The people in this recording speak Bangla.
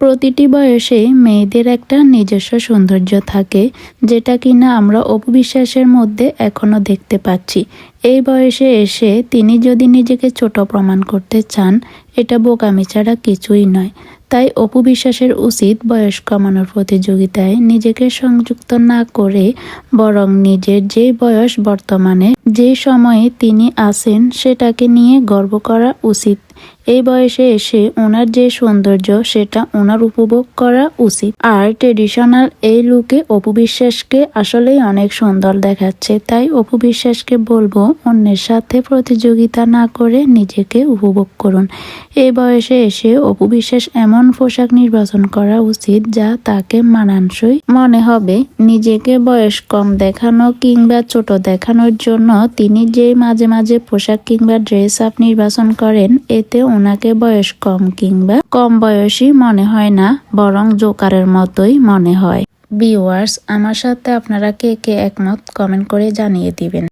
প্রতিটি বয়সে মেয়েদের একটা নিজস্ব সৌন্দর্য থাকে, যেটা কিনা আমরা অপবিশ্বাসের মধ্যে এখনও দেখতে পাচ্ছি। এই বয়সে এসে তিনি যদি নিজেকে ছোট প্রমাণ করতে চান, এটা বোকামি ছাড়া কিছুই নয়। তাই অপু বিশ্বাসের উচিত বয়স কমানোর প্রতিযোগিতায় নিজেকে সংযুক্ত না করে বরং নিজের যে বয়স বর্তমানে, যে সময়ে তিনি আছেন, সেটাকে নিয়ে গর্ব করা উচিত। এই বয়সে এসে ওনার যে সৌন্দর্য, সেটা ওনার উপভোগ করা উচিত। আর ট্রেডিশনাল এই লুকে অপু বিশ্বাসকে আসলেই অনেক সুন্দর দেখাচ্ছে। তাই অপু বিশ্বাসকে বলব, অন্যের সাথে প্রতিযোগিতা না করে নিজেকে উপভোগ করুন। এই বয়সে এসে অপু বিশ্বাস এমন পোশাক নির্বাচন করা উচিত, যা তাকে মানানসই মনে হবে। নিজেকে বয়স কম দেখানো কিংবা ছোট দেখানোর জন্য তিনি যে মাঝে মাঝে পোশাক কিংবা ড্রেস আপ নির্বাচন করেন, এতে ওনাকে বয়স কম কিংবা কম বয়সী মনে হয় না, বরং জোকারের মতোই মনে হয়। বিওয়ার্স আমার সাথে আপনারা কে কে একমত কমেন্ট করে জানিয়ে দিবেন।